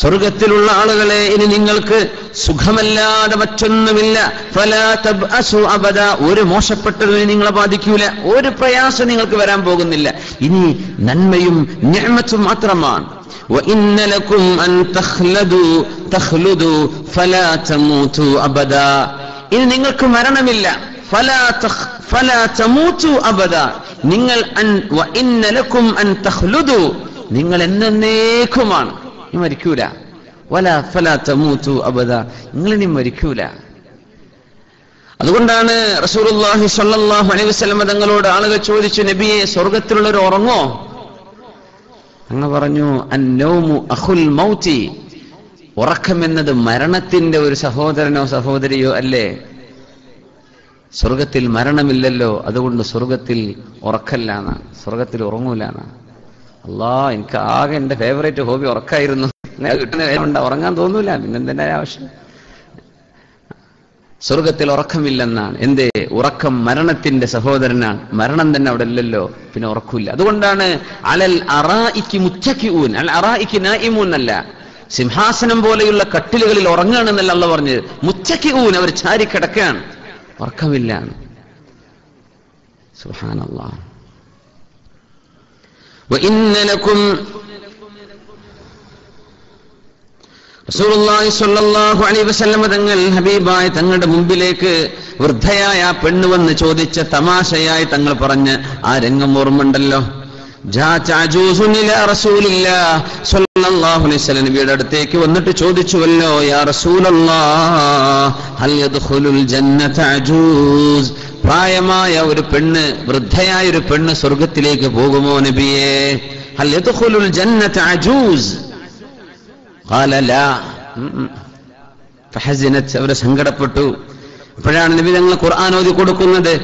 സ്വർഗത്തിലുള്ള ആളുകളെ ഇനി നിങ്ങൾക്ക് സുഖമല്ലാതെ മറ്റൊന്നുമില്ല. അബദ. ഒരു മോശപ്പെട്ടതിനെ നിങ്ങളെ ബാധിക്കൂല. ഒരു പ്രയാസം നിങ്ങൾക്ക് വരാൻ പോകുന്നില്ല. ഇനി നന്മയും ഞാമത്തും മാത്രമാണ്. ഇനി നിങ്ങൾക്ക് മരണമില്ല. ഫലാ ഫലാ അബദ. നിങ്ങൾ ഇന്നലക്കും അൻ നിങ്ങൾ എന്നേക്കുമാണ് മരിക്കൂല. വല ഫല തമൂത്തു അബദ. നിങ്ങൾ ഇനി മരിക്കൂല. അതുകൊണ്ടാണ് റസൂർഹി സല്ലാഹു അലൈവിസ്ലമ തങ്ങളോട് ആളുകൾ ചോദിച്ചു നബിയെ സ്വർഗത്തിലുള്ളവർ ഉറങ്ങോ? അങ്ങ് പറഞ്ഞു അഹുൽ മൗത്തി. ഉറക്കമെന്നത് മരണത്തിന്റെ ഒരു സഹോദരനോ സഹോദരിയോ അല്ലേ? സ്വർഗത്തിൽ മരണമില്ലല്ലോ അതുകൊണ്ട് സ്വർഗത്തിൽ ഉറക്കല്ലാണ് സ്വർഗത്തിൽ എന്നാണ് അല്ലാ എനിക്ക് ആകെ എന്റെ ഫേവറേറ്റ് ഹോബി ഉറക്കായിരുന്നു. കിട്ടുന്ന ഉറങ്ങാൻ തോന്നൂല പിന്നെന്തിനാ ആവശ്യം? സ്വർഗത്തിൽ ഉറക്കമില്ലെന്നാണ്. എന്തേ? ഉറക്കം മരണത്തിന്റെ സഹോദരനാണ്. മരണം തന്നെ അവിടെ ഇല്ലല്ലോ പിന്നെ ഉറക്കില്ല. അതുകൊണ്ടാണ് അലൽ അറായിക്ക് മുച്ചക്ക് ഊൻ അൽ അറായിക്ക് അല്ല സിംഹാസനം പോലെയുള്ള കട്ടിലുകളിൽ ഉറങ്ങാണെന്നല്ല അള്ള പറഞ്ഞത്. മുച്ചക്ക് ഊൻ അവർ ചാരി കിടക്കുകയാണ് ഉറക്കമില്ല. ഹബീബായ തങ്ങളുടെ മുമ്പിലേക്ക് വൃദ്ധയായ ആ പെണ്ണ് വന്ന് ചോദിച്ച തമാശയായി തങ്ങൾ പറഞ്ഞ് ആ രംഗം ഓർമ്മണ്ടല്ലോ സല്ലല്ലാഹുലൈഹി നബിയുടെ അടുത്തേക്ക് വന്നിട്ട് ചോദിച്ചുവല്ലോ യാ റസൂലുള്ളാ ഹൽ യദ്ഖുലുൽ ജന്നത അജൂസ്? പ്രായമായ ഒരു പെണ്ണ് വൃദ്ധയായ ഒരു പെണ്ണ് സ്വർഗത്തിലേക്ക് പോകുമോ നബിയെ? യദ്ഖുലുൽ ജന്നത അജൂസ്? അവരെ സങ്കടപ്പെട്ടു. അപ്പോഴാണ് നബി തങ്ങൾ ഖുർആൻ ഓതി കൊടുക്കുന്നത്.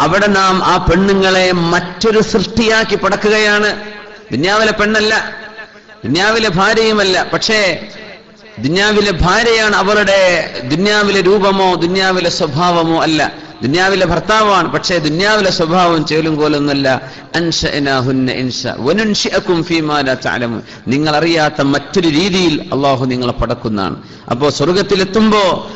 അവിടെ നാം ആ പെണ്ണുങ്ങളെ മറ്റൊരു സൃഷ്ടിയാക്കി പടക്കുകയാണ്. പിന്നാവിലെ പെണ്ണല്ല പിന്നാവിലെ ഭാര്യയുമല്ല. പക്ഷേ ദുന്യാവിലെ ഭാര്യയാണ് അവരുടെ ദുന്യാവിലെ രൂപമോ ദുന്യാവിലെ സ്വഭാവമോ അല്ല. ദുന്യാവിലെ ഭർത്താവാണ് പക്ഷേ ദുന്യാവിലെ സ്വഭാവം ചേലും കോലൊന്നല്ല നിങ്ങൾ അറിയാത്ത മറ്റൊരു രീതിയിൽ അള്ളാഹു നിങ്ങളെ പടക്കുന്നതാണ്. അപ്പോ സ്വർഗത്തിലെത്തുമ്പോ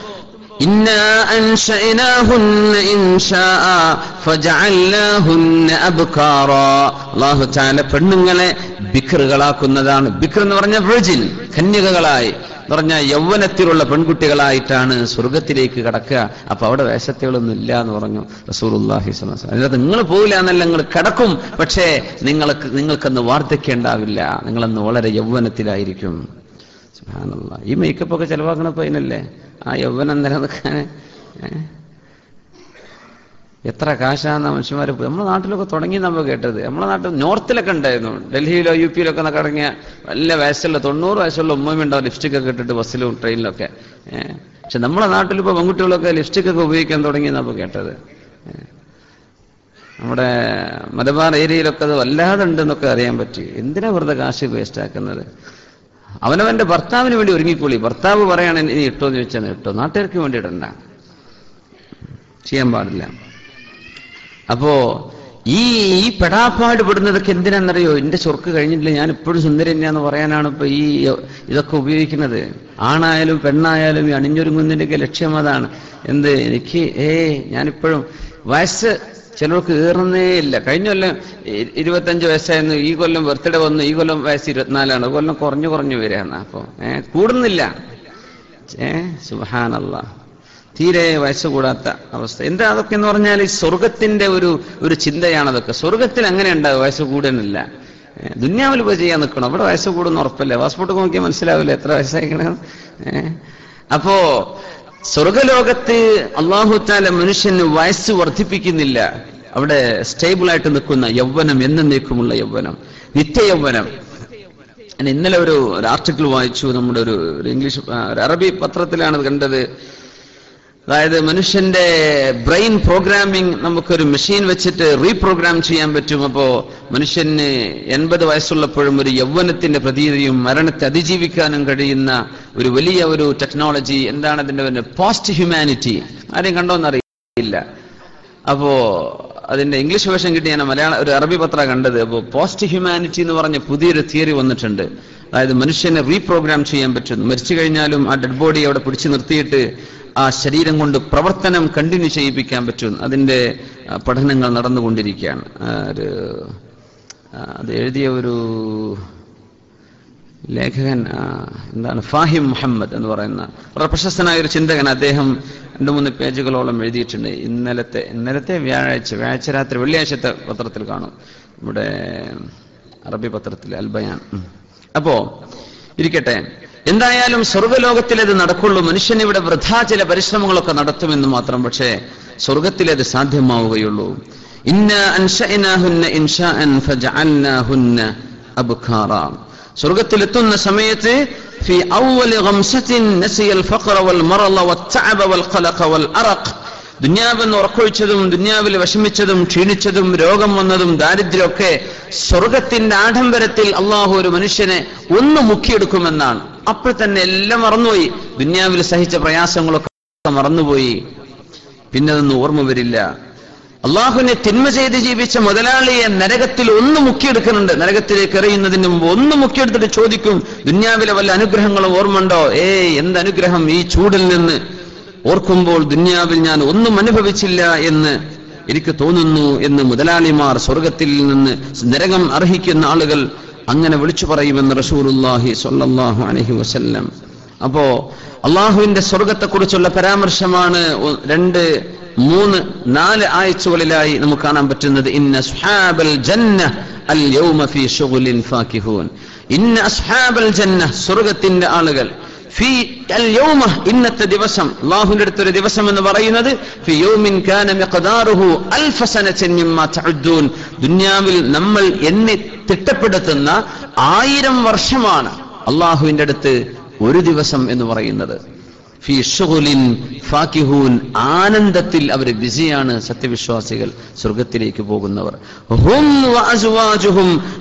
പെണ്ണുങ്ങളെ ബിക്കറുകളാക്കുന്നതാണ് ബിക്കർ എന്ന് പറഞ്ഞ വിർജിൻ കന്യകകളായി. പറഞ്ഞ യൗവനത്തിലുള്ള പെൺകുട്ടികളായിട്ടാണ് സ്വർഗത്തിലേക്ക് കടക്കുക. അപ്പൊ അവിടെ വേഷത്തുകളൊന്നും ഇല്ല എന്ന് പറഞ്ഞു സ്വല്ലല്ലാഹു അതിനകത്ത് നിങ്ങൾ പോകില്ല എന്നല്ല നിങ്ങൾ കിടക്കും. പക്ഷേ നിങ്ങൾക്ക് നിങ്ങൾക്കന്ന് വാർദ്ധക്യണ്ടാവില്ല. നിങ്ങളന്ന് വളരെ യൗവനത്തിലായിരിക്കും. ഈ മേക്കപ്പ് ഒക്കെ ചെലവാക്കണപ്പോ അതിനല്ലേ ആ യൗവനം നിലനിൽക്കാൻ എത്ര കാശാന്ന മനുഷ്യന്മാർ നമ്മുടെ നാട്ടിലൊക്കെ തുടങ്ങി നമ്മൾ കേട്ടത്. നമ്മുടെ നാട്ടിൽ നോർത്തിലൊക്കെ ഉണ്ടായിരുന്നു. ഡൽഹിയിലോ യു പിയിലൊക്കെ എന്നൊക്കെ ഇറങ്ങിയ വല്ല വയസ്സുള്ള തൊണ്ണൂറ് വയസ്സുള്ള ഉമ്മയും ഉണ്ടാവും ലിപ്സ്റ്റിക് ഒക്കെ ഇട്ടിട്ട് ബസ്സിലും ട്രെയിനിലൊക്കെ. പക്ഷെ നമ്മുടെ നാട്ടിൽ ഇപ്പോൾ പെൺകുട്ടികളൊക്കെ ലിപ്സ്റ്റിക് ഒക്കെ ഉപയോഗിക്കാൻ തുടങ്ങി നമ്മൾ കേട്ടത്. നമ്മുടെ മലബാർ ഏരിയയിലൊക്കെ അത് വല്ലാതെ ഉണ്ടെന്നൊക്കെ അറിയാൻ പറ്റി. എന്തിനാ വെറുതെ കാശ് വേസ്റ്റ് ആക്കുന്നത്? അവനവന്റെ ഭർത്താവിന് വേണ്ടി ഒരുങ്ങിക്കൂളി ഭർത്താവ് പറയാണ് ഇനി ഇട്ടോ? എന്ന് ചോദിച്ചാൽ ഇട്ടോ. നാട്ടുകാർക്ക് വേണ്ടി ഇടണ്ട ചെയ്യാൻ പാടില്ല. അപ്പോ ഈ ഈ പെടാപ്പാട് പെടുന്നതൊക്കെ എന്തിനാണെന്നറിയോ എന്റെ ചൊർക്ക് കഴിഞ്ഞിട്ടില്ല. ഞാൻ ഇപ്പോഴും സുന്ദരി തന്നെയാന്ന് പറയാനാണ് ഇപ്പൊ ഈ ഇതൊക്കെ ഉപയോഗിക്കുന്നത്. ആണായാലും പെണ്ണായാലും ഈ അണിഞ്ഞൊരുങ്ങുന്നതിന്റെയൊക്കെ ലക്ഷ്യം അതാണ്. എന്ത് എനിക്ക്? ഏ ഞാനിപ്പോഴും വയസ്സ് ചിലർക്ക് ഏറുന്നേ ഇല്ല. കഴിഞ്ഞ കൊല്ലം ഇരുപത്തഞ്ച് വയസ്സായിരുന്നു. ഈ കൊല്ലം ബർത്ത്ഡേ വന്നു. ഈ കൊല്ലം വയസ്സ് ഇരുപത്തിനാലാണ്. കൊല്ലം കുറഞ്ഞു കുറഞ്ഞു വരികയാണ്. അപ്പൊ ഏഹ് കൂടുന്നില്ല. ഏഹ് സുബാനല്ല തീരെ വയസ്സുകൂടാത്ത അവസ്ഥ. എന്താ അതൊക്കെ എന്ന് പറഞ്ഞാൽ ഈ സ്വർഗത്തിന്റെ ഒരു ഒരു ചിന്തയാണ് അതൊക്കെ സ്വർഗത്തിൽ അങ്ങനെ ഉണ്ടാവും വയസ്സ് കൂടാനില്ല ദുന്യാവിൽ പോയി ചെയ്യാൻ നിൽക്കണം. അവിടെ വയസ്സ് കൂടുന്ന ഉറപ്പല്ലേ? പാസ്പോർട്ട് നോക്കിയാൽ മനസ്സിലാവില്ല എത്ര വയസ്സായിക്കണം? അപ്പോ സ്വർഗലോകത്ത് അള്ളാഹുത്താല മനുഷ്യന് വയസ്സ് വർദ്ധിപ്പിക്കുന്നില്ല. അവിടെ സ്റ്റേബിൾ ആയിട്ട് നിൽക്കുന്ന യൗവനം എന്നേക്കുമുള്ള യൗവനം. നിത്യ യൗവനം ഇന്നലെ ഒരു ആർട്ടിക്കിൾ വായിച്ചു. നമ്മുടെ ഒരു ഇംഗ്ലീഷ് അറബി പത്രത്തിലാണ് കണ്ടത്. അതായത് മനുഷ്യന്റെ ബ്രെയിൻ പ്രോഗ്രാമിംഗ് നമുക്കൊരു മെഷീൻ വെച്ചിട്ട് റീപ്രോഗ്രാം ചെയ്യാൻ പറ്റും. അപ്പോ മനുഷ്യന് എൺപത് വയസ്സുള്ളപ്പോഴും ഒരു യൗവനത്തിന്റെ പ്രതീതിയും മരണത്തെ അതിജീവിക്കാനും കഴിയുന്ന ഒരു വലിയ ഒരു ടെക്നോളജി എന്താണ് അതിന്റെ പോസ്റ്റ് ഹ്യൂമാനിറ്റി ആരെയും കണ്ടോന്നറിയില്ല അപ്പോ അതിന്റെ ഇംഗ്ലീഷ് വേഷം കിട്ടി ഞാൻ മലയാള ഒരു അറബി പത്ര കണ്ടത്. അപ്പോൾ പോസ്റ്റ് ഹ്യൂമാനിറ്റി എന്ന് പറഞ്ഞ പുതിയൊരു തിയറി വന്നിട്ടുണ്ട്. അതായത് മനുഷ്യനെ റീപ്രോഗ്രാം ചെയ്യാൻ പറ്റും മരിച്ചു കഴിഞ്ഞാലും ആ ഡെഡ് ബോഡി അവിടെ പിടിച്ചു നിർത്തിയിട്ട് ആ ശരീരം കൊണ്ട് പ്രവർത്തനം കണ്ടിന്യൂ ചെയ്യിപ്പിക്കാൻ പറ്റും അതിന്റെ പഠനങ്ങൾ നടന്നുകൊണ്ടിരിക്കുകയാണ്. ഒരു അത് എഴുതിയ ഒരു ലേഖകൻ എന്താണ് ഫാഹിം മുഹമ്മദ് എന്ന് പറയുന്ന വളരെ പ്രശസ്തനായ ഒരു ചിന്തകൻ അദ്ദേഹം രണ്ടു മൂന്ന് പേജുകളോളം എഴുതിയിട്ടുണ്ട്. ഇന്നലത്തെ ഇന്നലത്തെ വ്യാഴാഴ്ച വ്യാഴാഴ്ച രാത്രി വെള്ളിയാഴ്ചത്തെ പത്രത്തിൽ കാണും. നമ്മുടെ അറബി പത്രത്തിൽ അൽബയാൻ. അപ്പോ ഇരിക്കട്ടെ. എന്തായാലും സ്വർഗലോകത്തിലത് നടക്കുള്ളൂ മനുഷ്യൻ ഇവിടെ വൃഥാ ചില പരിശ്രമങ്ങളൊക്കെ നടത്തുമെന്ന് മാത്രം പക്ഷേ സ്വർഗത്തിലത് സാധ്യമാവുകയുള്ളൂ ഇന്ന അൻഷഅനാഹുന്ന ഇൻഷാഅൻ ഫജഅൽനാഹുന്ന അബ്കാറ സ്വർഗത്തിലെത്തുന്ന സമയത്ത് في أول غمسة نسي الفقر والمرض والتعب والقلق والأرق ദുന്യാവെന്ന് ഉറക്കൊഴിച്ചതും ദുന്യാവിൽ വിഷമിച്ചതും ക്ഷീണിച്ചതും രോഗം വന്നതും ദാരിദ്ര്യമൊക്കെ സ്വർഗത്തിന്റെ ആഡംബരത്തിൽ അള്ളാഹു ഒരു മനുഷ്യനെ ഒന്ന് മുക്കിയെടുക്കുമെന്നാണ് അപ്പോൾ തന്നെ എല്ലാം മറന്നുപോയി. ദുന്യാവിൽ സഹിച്ച പ്രയാസങ്ങളൊക്കെ മറന്നുപോയി. പിന്നെ അതൊന്നും ഓർമ്മ വരില്ല. അള്ളാഹുവിനെ തിന്മ ചെയ്ത് ജീവിച്ച മുതലാളിയെ നരകത്തിൽ ഒന്ന് മുക്കിയെടുക്കുന്നുണ്ട്. നരകത്തിലേക്ക് എറിയുന്നതിന് മുമ്പ് ഒന്ന് മുക്കിയെടുത്തിട്ട് ചോദിക്കും ദുന്യാവിലെ വല്ല അനുഗ്രഹങ്ങളും ഓർമ്മയുണ്ടോ? ഏയ് എന്ത് അനുഗ്രഹം? ഈ ചൂടിൽ നിന്ന്. ഓർക്കുമ്പോൾ ദുന്യാവിൽ ഞാൻ ഒന്നും അനുഭവിച്ചില്ല എന്ന് എനിക്ക് തോന്നുന്നു എന്ന് മുതലാളിമാർ സ്വർഗത്തിൽ നിന്ന് നരകം അർഹിക്കുന്ന ആളുകൾ അങ്ങനെ വിളിച്ചു പറയുമെന്ന് റസൂലുല്ലാഹി സ്വല്ലല്ലാഹു അലൈഹി വസല്ലം. അപ്പോ അള്ളാഹുവിന്റെ സ്വർഗത്തെക്കുറിച്ചുള്ള പരാമർശമാണ് രണ്ട് മൂന്ന് നാല് ആഴ്ചകളിലായി നമുക്ക് കാണാൻ പറ്റുന്നത്. ഇന്ന അസ്ഹാബൽ ജന്ന അൽ യൗമ ഫീ ശുഗ്ലിൻ ഫാക്കിഹൂൻ. ഇന്ന അസ്ഹാബൽ ജന്ന സ്വർഗത്തിന്റെ ആളുകൾ. ഫി അൽ യൗമ ഇന്നത്തെ ദിവസം. അള്ളാഹുവിന്റെ അടുത്തൊരു ദിവസം എന്ന് പറയുന്നത് ഫി യൗമിൻ കാന മിഖ്ദാറുഹു അൽഫ സനത്തിൻ മിമ്മ തഅദ്ദൂൻ ദുനിയാവിൽ നമ്മൾ എണ്ണി തിട്ടപ്പെടുത്തുന്ന ആയിരം വർഷമാണ് അള്ളാഹുവിന്റെ അടുത്ത് ഒരു ദിവസം എന്ന് പറയുന്നത്. ഫാക്കിഹൂൻ ആനന്ദത്തിൽ അവർ ബിസിയാണ് സത്യവിശ്വാസികൾ സ്വർഗത്തിലേക്ക് പോകുന്നവർ. ഹും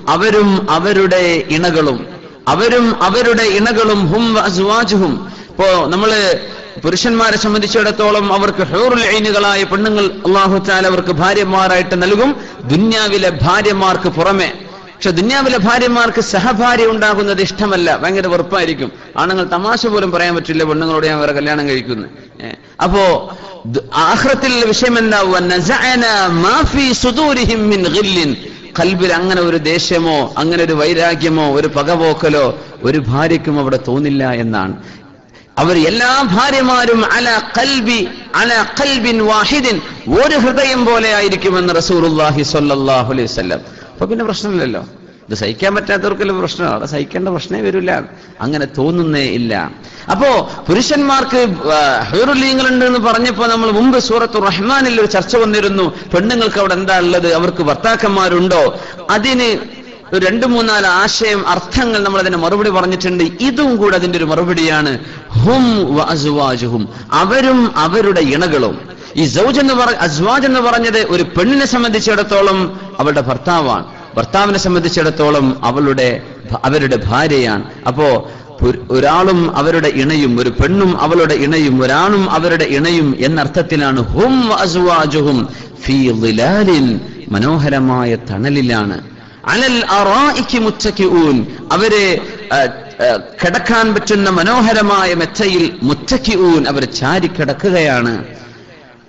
അവരും അവരുടെ ഇണകളും. അവരും അവരുടെ ഇണകളും ഹും വാജുവാജുഹും ഇപ്പോ നമ്മൾ പുരുഷന്മാരെ സംബന്ധിച്ചിടത്തോളം അവർക്ക് ഹൂറുൽ ഐനുകളായ പെണ്ണുങ്ങൾ അള്ളാഹു അവർക്ക് ഭാര്യമാരായിട്ട് നൽകും. ദുന്യാവിലെ ഭാര്യമാർക്ക് പുറമെ പക്ഷെ ദുന്യാവിലെ ഭാര്യമാർക്ക് സഹഭാര്യ ഉണ്ടാകുന്നത് ഇഷ്ടമല്ല. ഭയങ്കര വെറുപ്പായിരിക്കും. ആണുങ്ങൾ തമാശ പോലും പറയാൻ പറ്റില്ല. പെണ്ണുങ്ങളോട് ഞാൻ വേറെ കല്യാണം കഴിക്കുന്നു. അപ്പോ ആഖിറത്തിലുള്ള വിഷയം എന്താവുക? കൽബിൽ അങ്ങനെ ഒരു ദേഷ്യമോ അങ്ങനെ ഒരു വൈരാഗ്യമോ ഒരു പകപോക്കലോ ഒരു ഭാര്യയ്ക്കും അവിടെ തോന്നില്ല എന്നാണ്. അവർ എല്ലാ ഭാര്യമാരും അല കൽബി അല കൽബിൻ വാഹിദിൻ ഒരു ഹൃദയം പോലെ ആയിരിക്കുമെന്ന് സ്വല്ലല്ലാഹു അലൈഹി വസല്ലം. അപ്പൊ പിന്നെ പ്രശ്നമില്ലല്ലോ. ഇത് സഹിക്കാൻ പറ്റാത്തവർക്കല്ലേ പ്രശ്നം. അവിടെ സഹിക്കേണ്ട പ്രശ്നമേ വരില്ല. അങ്ങനെ തോന്നുന്നേ ഇല്ല. അപ്പോ പുരുഷന്മാർക്ക് ഹൈറുലീങ്ങൾ ഉണ്ട് എന്ന് പറഞ്ഞപ്പോ നമ്മൾ മുമ്പ് സൂറത്ത് റഹ്മാനിൽ ഒരു ചർച്ച വന്നിരുന്നു. പെണ്ണുങ്ങൾക്ക് അവിടെ എന്താ ഉള്ളത്? അവർക്ക് ഭർത്താക്കന്മാരുണ്ടോ? അതിന് ഒരു രണ്ട് മൂന്നാൽ ആശയം അർത്ഥങ്ങൾ നമ്മൾ അതിന് മറുപടി പറഞ്ഞിട്ടുണ്ട്. ഇതും കൂടെ അതിന്റെ ഒരു മറുപടിയാണ്. ഹും അവരും അവരുടെ ഇണകളും. ഈ സൗജ് എന്ന് പറ അസ്വാജ് എന്ന് പറഞ്ഞത് ഒരു പെണ്ണിനെ സംബന്ധിച്ചിടത്തോളം അവളുടെ ഭർത്താവാണ്. ഭർത്താവിനെ സംബന്ധിച്ചിടത്തോളം അവളുടെ അവരുടെ ഭാര്യയാണ്. അപ്പോ ഒരാളും അവരുടെ ഇണയും ഒരു പെണ്ണും അവളുടെ ഇണയും ഒരാണും അവരുടെ ഇണയും എന്നർത്ഥത്തിലാണ് ഹും അസ്വാജുഹും മനോഹരമായ തണലിലാണ്. അനൽ മുത്തക്കിഊൻ. അവരെ കിടക്കാൻ പറ്റുന്ന മനോഹരമായ മെച്ചയിൽ മുത്തക്കിഊൻ അവർ ചാരിക്കിടക്കുകയാണ്.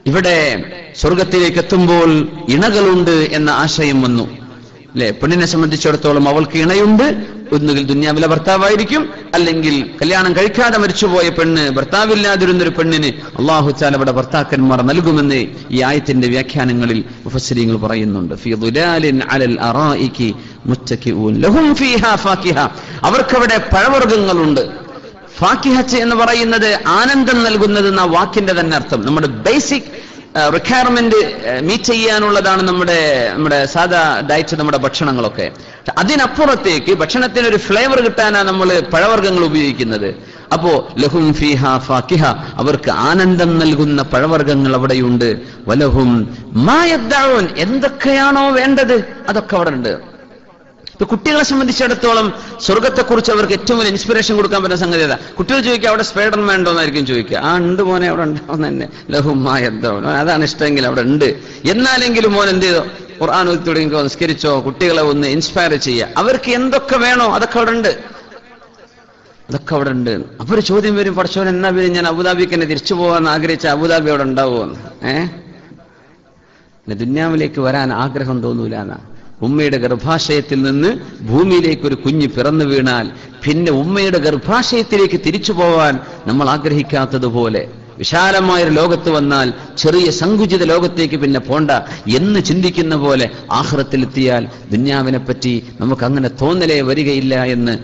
ഇവിടെ സ്വർഗത്തിലേക്ക് എത്തുമ്പോൾ ഇണകളുണ്ട് എന്ന ആശയം വന്നു. അല്ലെ? പെണ്ണിനെ സംബന്ധിച്ചിടത്തോളം അവൾക്ക് ഇണയുണ്ട്. ഒന്നുകിൽ ദുന്യാവിലെ ഭർത്താവായിരിക്കും. അല്ലെങ്കിൽ കല്യാണം കഴിക്കാതെ മരിച്ചുപോയ പെണ്ണ് ഭർത്താവില്ലാതിരുന്ന ഒരു പെണ്ണിന് അള്ളാഹു ചാൽ അവിടെ ഭർത്താക്കന്മാർ നൽകുമെന്ന് ഈ ആയത്തിന്റെ വ്യാഖ്യാനങ്ങളിൽ ഉപസരിങ്ങൾ പറയുന്നുണ്ട്. അവർക്കവിടെ പഴവർഗങ്ങളുണ്ട്. ഫാക്കിഹച്ച് എന്ന് പറയുന്നത് ആനന്ദം നൽകുന്നത് എന്ന വാക്കിന്റെ തന്നെ അർത്ഥം. നമ്മുടെ ബേസിക് റിക്വയർമെന്റ് മീറ്റ് ചെയ്യാനുള്ളതാണ് നമ്മുടെ നമ്മുടെ സാധാ ഡയറ്റ് നമ്മുടെ ഭക്ഷണങ്ങളൊക്കെ. അതിനപ്പുറത്തേക്ക് ഭക്ഷണത്തിന് ഒരു ഫ്ലേവർ കിട്ടാനാണ് നമ്മൾ പഴവർഗങ്ങൾ ഉപയോഗിക്കുന്നത്. അപ്പോ ലഹും ഫിഹ ഫാക്കിഹ അവർക്ക് ആനന്ദം നൽകുന്ന പഴവർഗങ്ങൾ അവിടെയുണ്ട്. വലഹും മായദ്ദാവൻ എന്തൊക്കെയാണോ വേണ്ടത്? അതൊക്കെ അവിടെ ഉണ്ട്. ഇപ്പൊ കുട്ടികളെ സംബന്ധിച്ചിടത്തോളം സ്വർഗത്തെക്കുറിച്ച് അവർക്ക് ഏറ്റവും വലിയ ഇൻസ്പിറേഷൻ കൊടുക്കാൻ പറ്റുന്ന സംഗതി ഏതാ? കുട്ടികൾ ചോദിക്കുക അവിടെ സ്പൈഡർമാൻ വേണ്ടോ എന്നായിരിക്കും ചോദിക്കുക. ആ ഉണ്ട് മോനെ അവിടെ ഉണ്ടാവുന്ന തന്നെ. ലഹുമായ അതാണ് ഇഷ്ടമെങ്കിൽ അവിടെ ഉണ്ട്. എന്നാലെങ്കിലും മോൻ എന്ത് ചെയ്തോ? ഖുർആൻ ഓതി സംസ്കരിച്ചോ നിസ്കരിച്ചോ കുട്ടികളെ ഒന്ന് ഇൻസ്പയർ ചെയ്യുക. അവർക്ക് എന്തൊക്കെ വേണോ അതൊക്കെ അവിടെ ഉണ്ട്. അതൊക്കെ അവിടെ ഉണ്ട്. അപ്പൊ ഒരു ചോദ്യം വരും പഠിച്ചവൻ എന്നാ പിന്നെ ഞാൻ അബുദാബിക്ക് തന്നെ തിരിച്ചു പോകാൻ ആഗ്രഹിച്ച അബുദാബി അവിടെ ഉണ്ടാവുമെന്ന് ഏഹ് ദുന്യാവിലേക്ക് വരാൻ ആഗ്രഹം തോന്നൂല എന്നാ. ഉമ്മയുടെ ഗർഭാശയത്തിൽ നിന്ന് ഭൂമിയിലേക്ക് ഒരു കുഞ്ഞ് പിറന്നു വീണാൽ പിന്നെ ഉമ്മയുടെ ഗർഭാശയത്തിലേക്ക് തിരിച്ചു പോവാൻ നമ്മൾ ആഗ്രഹിക്കാത്തതുപോലെ വിശാലമായൊരു ലോകത്ത് വന്നാൽ ചെറിയ സങ്കുചിത ലോകത്തേക്ക് പിന്നെ പോണ്ട എന്ന് ചിന്തിക്കുന്ന പോലെ ആഹ്റത്തിലെത്തിയാൽ ദുന്യാവിനെ പറ്റി നമുക്ക് അങ്ങനെ തോന്നലേ വരികയില്ല എന്ന്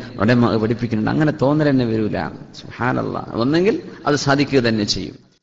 പഠിപ്പിക്കുന്നുണ്ട്. അങ്ങനെ തോന്നൽ തന്നെ വരൂല. സുബ്ഹാനല്ലാഹ് ഒന്നെങ്കിൽ അത് സാധിക്കുക തന്നെ ചെയ്യും.